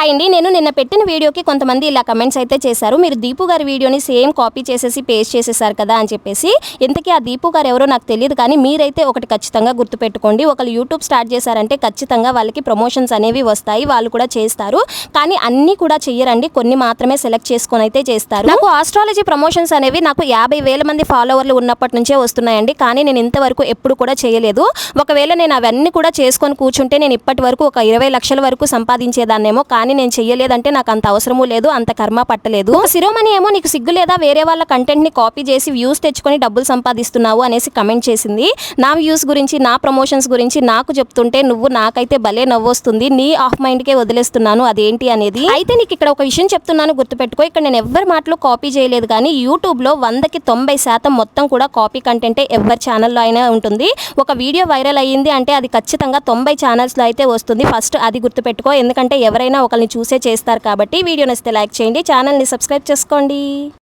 Hi అండి నేను నిన్న పెట్టిన వీడియోకి కొంతమంది ఇలా కమెంట్స్ అయితే చేశారు. మీరు దీపు గారి వీడియోని సేమ్ కాపీ చేసేసి పేస్ట్ చేసేసారు కదా అని చెప్పేసి ఇంతకీ ఆ దీపు గారు ఎవరో నాకు తెలియదు కానీ మీరైతే ఒకటి ఖచ్చితంగా గుర్తుపెట్టుకోండి. ఒకళ్ళు యూట్యూబ్ స్టార్ట్ చేశారంటే ఖచ్చితంగా వాళ్ళకి ప్రమోషన్స్ అనేవి వస్తాయి వాళ్ళు కూడా చేస్తారు. కానీ అన్నీ కూడా చెయ్యరండి కొన్ని మాత్రమే సెలెక్ట్ చేసుకొని అయితే చేస్తారు. నాకు ఆస్ట్రాలజీ ప్రమోషన్స్ అనేవి నాకు యాభై వేల మంది ఫాలోవర్లు ఉన్నప్పటి నుంచే వస్తున్నాయండి. కానీ నేను ఇంతవరకు ఎప్పుడు కూడా చేయలేదు. ఒకవేళ నేను అవన్నీ కూడా చేసుకొని కూర్చుంటే నేను ఇప్పటి వరకు ఒక ఇరవై లక్షల వరకు సంపాదించేదాన్నేమో కానీ నేను చెయ్యలేదంటే నాకు అంత అవసరమూ లేదు అంత కర్మ పట్టలేదు. శిరోమణి ఏమో నీకు సిగ్గు లేదా వేరే వాళ్ళ కంటెంట్ని కాపీ చేసి వ్యూస్ తెచ్చుకొని డబ్బులు సంపాదిస్తున్నావు అనేసి కమెంట్ చేసింది. నా వ్యూస్ గురించి నా ప్రమోషన్స్ గురించి నాకు చెప్తుంటే నువ్వు నాకైతే భలే నవ్వొస్తుంది నీ ఆఫ్ మైండ్ కే వదిలేస్తున్నాను అదేంటి అనేది. అయితే నీకు ఇక్కడ ఒక విషయం చెప్తున్నాను గుర్తుపెట్టుకో ఇక్కడ నేను ఎవ్వరి మాటలు కాపీ చేయలేదు కానీ యూట్యూబ్లో వందకి తొంభై శాతం మొత్తం కూడా కాపీ కంటెంటే ఎవరి ఛానల్లో అయినా ఉంటుంది. ఒక వీడియో వైరల్ అయ్యింది అంటే అది ఖచ్చితంగా తొంభై ఛానల్స్లో అయితే వస్తుంది. ఫస్ట్ అది గుర్తుపెట్టుకో ఎందుకంటే ఎవరైనా ఒక ఒకరిని చూసే చేస్తారు కాబట్టి వీడియో నచ్చితే లైక్ చేయండి ఛానల్ని సబ్స్క్రైబ్ చేసుకోండి.